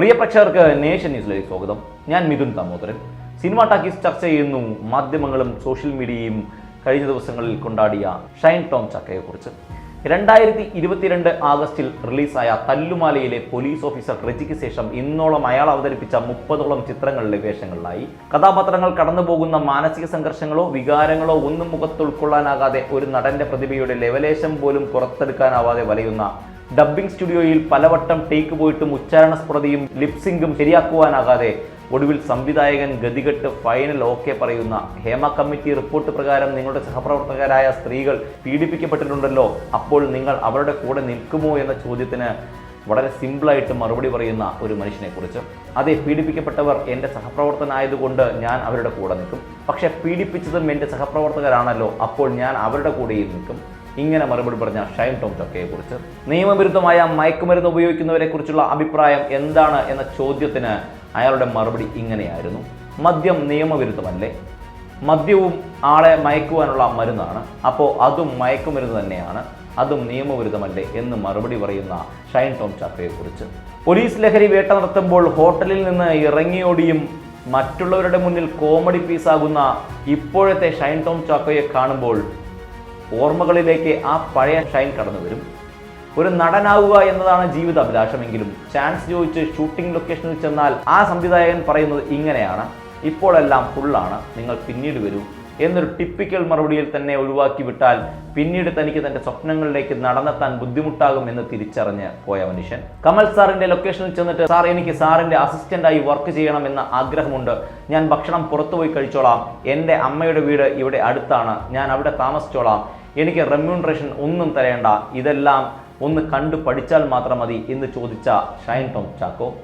പ്രിയ പ്രേക്ഷകർക്ക് നേഷൻ ന്യൂസിലേക്ക് സ്വാഗതം. ഞാൻ മിഥുൻ ദാമോദരൻ. സിനിമ ടാക്കീസ് ചർച്ച ചെയ്യുന്നു മാധ്യമങ്ങളും സോഷ്യൽ മീഡിയയും കഴിഞ്ഞ ദിവസങ്ങളിൽ കൊണ്ടാടിയ ഷൈൻ ടോം ചക്കയെക്കുറിച്ച്. രണ്ടായിരത്തി ഇരുപത്തിരണ്ട് ആഗസ്റ്റിൽ റിലീസായ തല്ലുമാലയിലെ പോലീസ് ഓഫീസർ റെജിക്ക് ശേഷം ഇന്നോളം അയാൾ അവതരിപ്പിച്ച മുപ്പതോളം ചിത്രങ്ങളിലെ വേഷങ്ങളിലായി. കഥാപാത്രങ്ങൾ കടന്നുപോകുന്ന മാനസിക സംഘർഷങ്ങളോ വികാരങ്ങളോ ഒന്നും മുഖത്ത് ഉൾക്കൊള്ളാനാകാതെ ഒരു നടന്റെ പ്രതിഭയുടെ ലെവലേശം പോലും പുറത്തെടുക്കാനാവാതെ വലയുന്ന ഡബ്ബിംഗ് സ്റ്റുഡിയോയിൽ പലവട്ടം ടേക്ക് പോയിട്ടും ഉച്ചാരണ സ്ഫുടതയും ലിപ്സിംഗും ശരിയാക്കുവാനാകാതെ ഒടുവിൽ സംവിധായകൻ ഗതികെട്ട് ഫൈനൽ ഓക്കെ പറയുന്ന ഹേമ കമ്മിറ്റി റിപ്പോർട്ട് പ്രകാരം നിങ്ങളുടെ സഹപ്രവർത്തകരായ സ്ത്രീകൾ പീഡിപ്പിക്കപ്പെട്ടിട്ടുണ്ടല്ലോ അപ്പോൾ നിങ്ങൾ അവരുടെ കൂടെ നിൽക്കുമോ എന്ന ചോദ്യത്തിന് വളരെ സിമ്പിളായിട്ട് മറുപടി പറയുന്ന ഒരു മനുഷ്യനെക്കുറിച്ച്. അതെ പീഡിപ്പിക്കപ്പെട്ടവർ എന്റെ സഹപ്രവർത്തനായതുകൊണ്ട് ഞാൻ അവരുടെ കൂടെ നിൽക്കും. പക്ഷേ പീഡിപ്പിച്ചതും എന്റെ സഹപ്രവർത്തകരാണല്ലോ അപ്പോൾ ഞാൻ അവരുടെ കൂടെയും നിൽക്കും. ഇങ്ങനെ മറുപടി പറഞ്ഞ ഷൈൻ ടോം ചക്കയെ കുറിച്ച് നിയമവിരുദ്ധമായ മയക്കുമരുന്ന് ഉപയോഗിക്കുന്നവരെ കുറിച്ചുള്ള അഭിപ്രായം എന്താണ് എന്ന ചോദ്യത്തിന് അയാളുടെ മറുപടി ഇങ്ങനെയായിരുന്നു. മദ്യം നിയമവിരുദ്ധമല്ലേ? മദ്യവും ആളെ മയക്കുവാനുള്ള മരുന്നാണ്. അപ്പോൾ അതും മയക്കുമരുന്ന് തന്നെയാണ്. അതും നിയമവിരുദ്ധമല്ലേ എന്ന് മറുപടി പറയുന്ന ഷൈൻ ടോം ചാക്കയെ കുറിച്ച് പോലീസ് ലഹരി വേട്ട നടത്തുമ്പോൾ ഹോട്ടലിൽ നിന്ന് ഇറങ്ങിയോടിയും മറ്റുള്ളവരുടെ മുന്നിൽ കോമഡി പീസാകുന്ന ഇപ്പോഴത്തെ ഷൈൻ ടോം ചാക്കോയെ കാണുമ്പോൾ ഓർമ്മകളിലേക്ക് ആ പഴയ ഷൈൻ കടന്നു വരും. ഒരു നടനാവുക എന്നതാണ് ജീവിത അഭിലാഷമെങ്കിലും ചാൻസ് ചോദിച്ച് ഷൂട്ടിംഗ് ലൊക്കേഷനിൽ ചെന്നാൽ ആ സംവിധായകൻ പറയുന്നത് ഇങ്ങനെയാണ് ഇപ്പോഴെല്ലാം ഫുള്ളാണ് നിങ്ങൾ പിന്നീട് വരൂ എന്നൊരു ടിപ്പിക്കൽ മറുപടിയിൽ തന്നെ ഒഴിവാക്കി വിട്ടാൽ പിന്നീട് തനിക്ക് തന്റെ സ്വപ്നങ്ങളിലേക്ക് നടന്നെത്താൻ ബുദ്ധിമുട്ടാകും എന്ന് തിരിച്ചറിഞ്ഞ് പോയ മനുഷ്യൻ. കമൽ സാറിന്റെ ലൊക്കേഷനിൽ ചെന്നിട്ട് സാർ എനിക്ക് സാറിന്റെ അസിസ്റ്റന്റായി വർക്ക് ചെയ്യണം എന്ന ആഗ്രഹമുണ്ട്. ഞാൻ ഭക്ഷണം പുറത്തുപോയി കഴിച്ചോളാം. എന്റെ അമ്മയുടെ വീട് ഇവിടെ അടുത്താണ്. ഞാൻ അവിടെ താമസിച്ചോളാം. എനിക്ക് റെമ്യൂണറേഷൻ ഒന്നും തരേണ്ട. ഇതെല്ലാം ഒന്ന് കണ്ടു പഠിച്ചാൽ മാത്രം മതി എന്ന് ചോദിച്ച ഷൈൻ ടോം ചാക്കോ.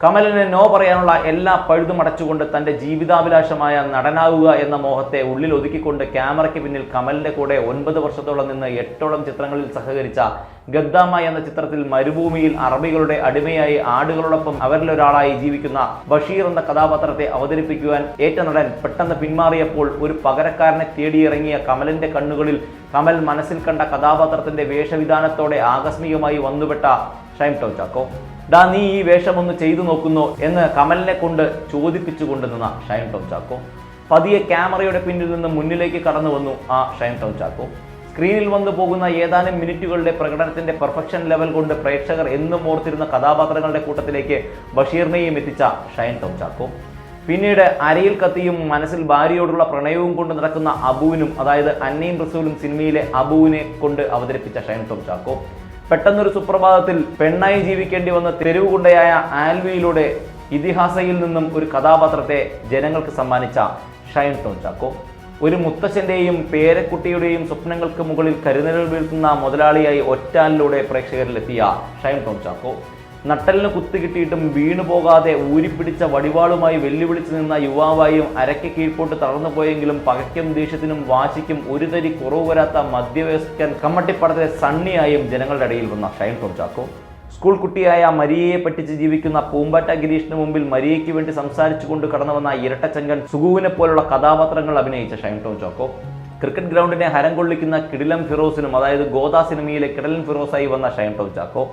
കമലിന് നോ പറയാനുള്ള എല്ലാ പഴുതുമടച്ചുകൊണ്ട് തന്റെ ജീവിതാഭിലാഷമായ നടനാവുക എന്ന മോഹത്തെ ഉള്ളിൽ ഒതുക്കിക്കൊണ്ട് ക്യാമറയ്ക്ക് പിന്നിൽ കമലിന്റെ കൂടെ ഒൻപത് വർഷത്തോളം നിന്ന് എട്ടോളം ചിത്രങ്ങളിൽ സഹകരിച്ച ഗദ്ദാമ എന്ന ചിത്രത്തിൽ മരുഭൂമിയിൽ അറബികളുടെ അടിമയായി ആടുകളോടൊപ്പം അവരിലൊരാളായി ജീവിക്കുന്ന ബഷീർ എന്ന കഥാപാത്രത്തെ അവതരിപ്പിക്കുവാൻ ഏറ്റ നടൻ പെട്ടെന്ന് പിന്മാറിയപ്പോൾ ഒരു പകരക്കാരനെ തേടിയിറങ്ങിയ കമലിന്റെ കണ്ണുകളിൽ കമൽ മനസ്സിൽ കണ്ട കഥാപാത്രത്തിന്റെ വേഷവിധാനത്തോടെ ആകസ്മികമായി വന്നുപെട്ട ഷൈം ടോ ചാക്കോ ഡാ നീ ഈ വേഷം ഒന്ന് ചെയ്തു നോക്കുന്നു എന്ന് കമലിനെ കൊണ്ട് ചോദിപ്പിച്ചു നിന്ന ഷൈൻ ടോ ചാക്കോ പതിയെ ക്യാമറയുടെ പിന്നിൽ നിന്ന് മുന്നിലേക്ക് കടന്നു വന്നു ആ ഷൈൻ ടോ ചാക്കോ. സ്ക്രീനിൽ വന്നു പോകുന്ന ഏതാനും മിനിറ്റുകളുടെ പ്രകടനത്തിന്റെ പെർഫെക്ഷൻ ലെവൽ കൊണ്ട് പ്രേക്ഷകർ എന്നും ഓർത്തിരുന്ന കഥാപാത്രങ്ങളുടെ കൂട്ടത്തിലേക്ക് ബഷീറിനെയും എത്തിച്ച ഷൈൻ ടോ ചാക്കോ. പിന്നീട് അരയിൽ കത്തിയും മനസ്സിൽ ഭാര്യയോടുള്ള പ്രണയവും കൊണ്ട് നടക്കുന്ന അബുവിനും അതായത് അന്നയും റസൂലും സിനിമയിലെ അബുവിനെ കൊണ്ട് അവതരിപ്പിച്ച ഷൈൻ ടോം ചാക്കോ പെട്ടെന്നൊരു സുപ്രഭാതത്തിൽ പെണ്ണായി ജീവിക്കേണ്ടി വന്ന തെരുവുകുണ്ടയായ ആൽവിയിലൂടെ ഇതിഹാസയിൽ നിന്നും ഒരു കഥാപാത്രത്തെ ജനങ്ങൾക്ക് സമ്മാനിച്ച ഷൈൻ ടോൺ ചാക്കോ ഒരു മുത്തച്ഛന്റെയും പേരക്കുട്ടിയുടെയും സ്വപ്നങ്ങൾക്ക് മുകളിൽ കരുതലുകൾ വീഴ്ത്തുന്ന മുതലാളിയായി ഒറ്റാലിലൂടെ പ്രേക്ഷകരിലെത്തിയ ഷൈൻ ടോം ചാക്കോ നട്ടലിന് കുത്തുകിട്ടിയിട്ടും വീണു പോകാതെ ഊരിപ്പിടിച്ച വടിവാളുമായി വെല്ലുവിളിച്ചു നിന്ന യുവാവായും അരയ്ക്ക് കീഴ്പോട്ട് തളർന്നു പോയെങ്കിലും പകയ്ക്കും ദേഷ്യത്തിനും വാശിക്കും ഒരു തരി കുറവ് വരാത്ത മധ്യവയസ്കൻ കമ്മട്ടിപ്പടത്തിലെ സണ്ണിയായും ജനങ്ങളുടെ ഇടയിൽ വന്ന ഷൈൻ ടോം സ്കൂൾ കുട്ടിയായ മരിയയെ പറ്റിച്ച് ജീവിക്കുന്ന പൂമ്പാറ്റ ഗിരീഷിന് മുമ്പിൽ മരിയയ്ക്ക് വേണ്ടി സംസാരിച്ചുകൊണ്ട് കടന്നു വന്ന ഇരട്ടച്ചങ്കൻ സുഗുവിനെ പോലുള്ള കഥാപാത്രങ്ങൾ അഭിനയിച്ച ഷൈൻ ടോം ചോക്കോ ക്രിക്കറ്റ് ഗ്രൗണ്ടിനെ ഹരം കൊള്ളിക്കുന്ന കിടിലം ഫിറോസിനും അതായത് ഗോദ സിനിമയിലെ കിടലൻ ഫിറോസായി വന്ന ഷൈൻ ടോം ചാക്കോ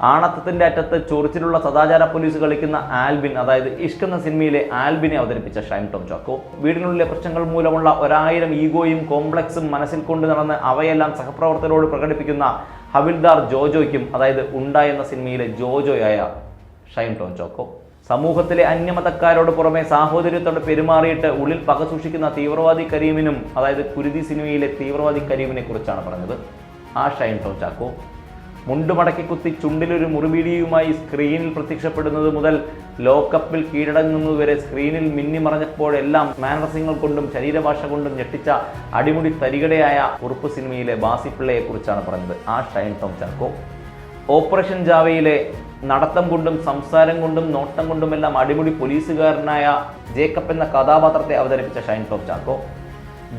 ആണത്തത്തിന്റെ അറ്റത്ത് ചൊറിച്ചിലുള്ള സദാചാര പോലീസ് കളിക്കുന്ന ആൽബിൻ അതായത് ഇഷ്ക് എന്ന സിനിമയിലെ ആൽബിനെ അവതരിപ്പിച്ച ഷൈം ടോം ചാക്കോ വീടിനുള്ളിലെ പ്രശ്നങ്ങൾ മൂലമുള്ള ഒരായിരം ഈഗോയും കോംപ്ലക്സും മനസ്സിൽ കൊണ്ട് നടന്ന് അവയെല്ലാം സഹപ്രവർത്തകരോട് പ്രകടിപ്പിക്കുന്ന ഹവിൽദാർ ജോജോയ്ക്കും അതായത് ഉണ്ട എന്ന സിനിമയിലെ ജോജോയായ ഷൈം ടോം ചോക്കോ സമൂഹത്തിലെ അന്യമതക്കാരോട് പുറമെ സാഹോദര്യത്തോടെ പെരുമാറിയിട്ട് ഉള്ളിൽ പക സൂക്ഷിക്കുന്ന തീവ്രവാദി കരീമിനും അതായത് കുരുതി സിനിമയിലെ തീവ്രവാദി കരീമിനെ കുറിച്ചാണ് പറഞ്ഞത്. ആ ഷൈൻ ടോം ചാക്കോ മുണ്ടുമടക്കി കുത്തി ചുണ്ടിലൊരു മുറിവീടിയുമായി സ്ക്രീനിൽ പ്രത്യക്ഷപ്പെടുന്നത് മുതൽ ലോക്കപ്പിൽ കീഴടങ്ങുന്നതുവരെ സ്ക്രീനിൽ മിന്നിമറഞ്ഞപ്പോഴെല്ലാം മാനസിങ്ങൾ കൊണ്ടും ശരീരഭാഷ കൊണ്ടും ഞെട്ടിച്ച അടിമുടി തരികടയായ ഉറുപ്പ് സിനിമയിലെ ബാസിപ്പിള്ളയെ കുറിച്ചാണ് പറഞ്ഞത്. ആ ഷൈൻ ടോം ചാക്കോ. ഓപ്പറേഷൻ ജാവയിലെ നടത്തം കൊണ്ടും സംസാരം കൊണ്ടും നോട്ടം കൊണ്ടുമെല്ലാം അടിമുടി പോലീസുകാരനായ ജേക്കബ് എന്ന കഥാപാത്രത്തെ അവതരിപ്പിച്ച ഷൈൻ ടോം ചാക്കോ.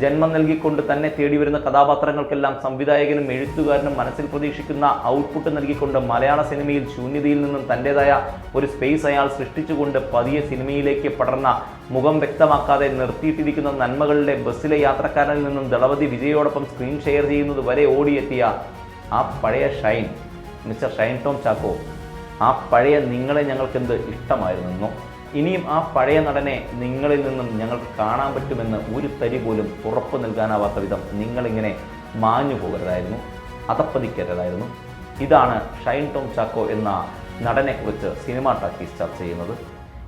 ജന്മം നൽകിക്കൊണ്ട് തന്നെ തേടി വരുന്ന കഥാപാത്രങ്ങൾക്കെല്ലാം സംവിധായകനും എഴുത്തുകാരനും മനസ്സിൽ പ്രതീക്ഷിക്കുന്ന ഔട്ട്പുട്ട് നൽകിക്കൊണ്ട് മലയാള സിനിമയിൽ ശൂന്യതയിൽ നിന്നും തന്റെതായ ഒരു സ്പേസ് അയാൾ സൃഷ്ടിച്ചുകൊണ്ട് പതിയെ സിനിമയിലേക്ക് പടർന്ന മുഖം വ്യക്തമാക്കാതെ നിർത്തിയിട്ടിരിക്കുന്ന നന്മകളുടെ ബസ്സിലെ യാത്രക്കാരനിൽ നിന്നും ദളപതി വിജയോടൊപ്പം സ്ക്രീൻ ഷെയർ ചെയ്യുന്നത് വരെ ഓടിയെത്തിയ ആ പഴയ ഷൈൻ മിസ്റ്റർ ഷൈൻ ടോം ചാക്കോ. ആ പഴയ നിങ്ങളെ ഞങ്ങൾക്കെന്ത് എന്ത് ഇഷ്ടമായിരുന്നെന്നോ ഇനിയും ആ പഴയ നടനെ നിങ്ങളിൽ നിന്നും ഞങ്ങൾക്ക് കാണാൻ പറ്റുമെന്ന് ഒരു തരി പോലും ഉറപ്പ് നൽകാനാവാത്ത വിധം നിങ്ങളിങ്ങനെ മാഞ്ഞു പോകരുതായിരുന്നു അതപ്പതിക്കരുതായിരുന്നു ഇതാണ് ഷൈൻ ടോം ചാക്കോ എന്ന നടനെക്കുറിച്ച് സിനിമ ടാക്കീസ് ചർച്ച ചെയ്യുന്നത്.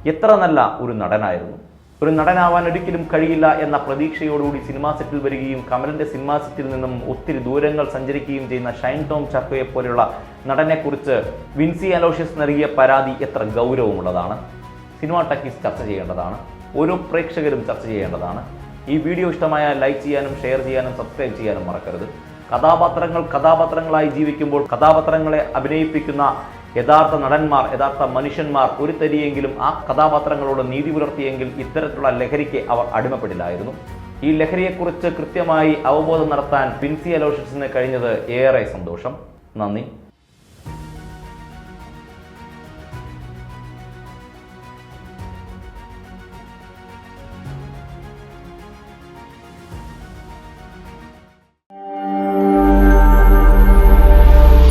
എത്ര നല്ല ഒരു നടനായിരുന്നു. ഒരു നടനാവാൻ ഒരിക്കലും കഴിയില്ല എന്ന പ്രതീക്ഷയോടുകൂടി സിനിമാ സെറ്റിൽ വരികയും കമലിന്റെ സിനിമാ സെറ്റിൽ നിന്നും ഒത്തിരി ദൂരങ്ങൾ സഞ്ചരിക്കുകയും ചെയ്യുന്ന ഷൈൻ ടോം ചാക്കോയെ പോലെയുള്ള നടനെക്കുറിച്ച് വിൻസി അലോഷ്യസ് നൽകിയ പരാതി എത്ര ഗൗരവമുള്ളതാണ്. സിനിമാ ടെക്നിക്സ് ചർച്ച ചെയ്യേണ്ടതാണ് ഓരോ പ്രേക്ഷകരും ചർച്ച ചെയ്യേണ്ടതാണ്. ഈ വീഡിയോ ഇഷ്ടമായ ലൈക്ക് ചെയ്യാനും ഷെയർ ചെയ്യാനും സബ്സ്ക്രൈബ് ചെയ്യാനും മറക്കരുത്. കഥാപാത്രങ്ങൾ കഥാപാത്രങ്ങളായി ജീവിക്കുമ്പോൾ കഥാപാത്രങ്ങളെ അഭിനയിപ്പിക്കുന്ന യഥാർത്ഥ നടന്മാർ യഥാർത്ഥ മനുഷ്യന്മാർ ഒരു തരിയെങ്കിലും ആ കഥാപാത്രങ്ങളോട് നീതി പുലർത്തിയെങ്കിൽ ഇത്തരത്തിലുള്ള ലഹരിക്ക് അവർ അടിമപ്പെടില്ലായിരുന്നു. ഈ ലഹരിയെക്കുറിച്ച് കൃത്യമായി അവബോധം നടത്താൻ പിൻസി അലോഷ്യസിന് കഴിഞ്ഞത് ഏറെ സന്തോഷം. നന്ദി.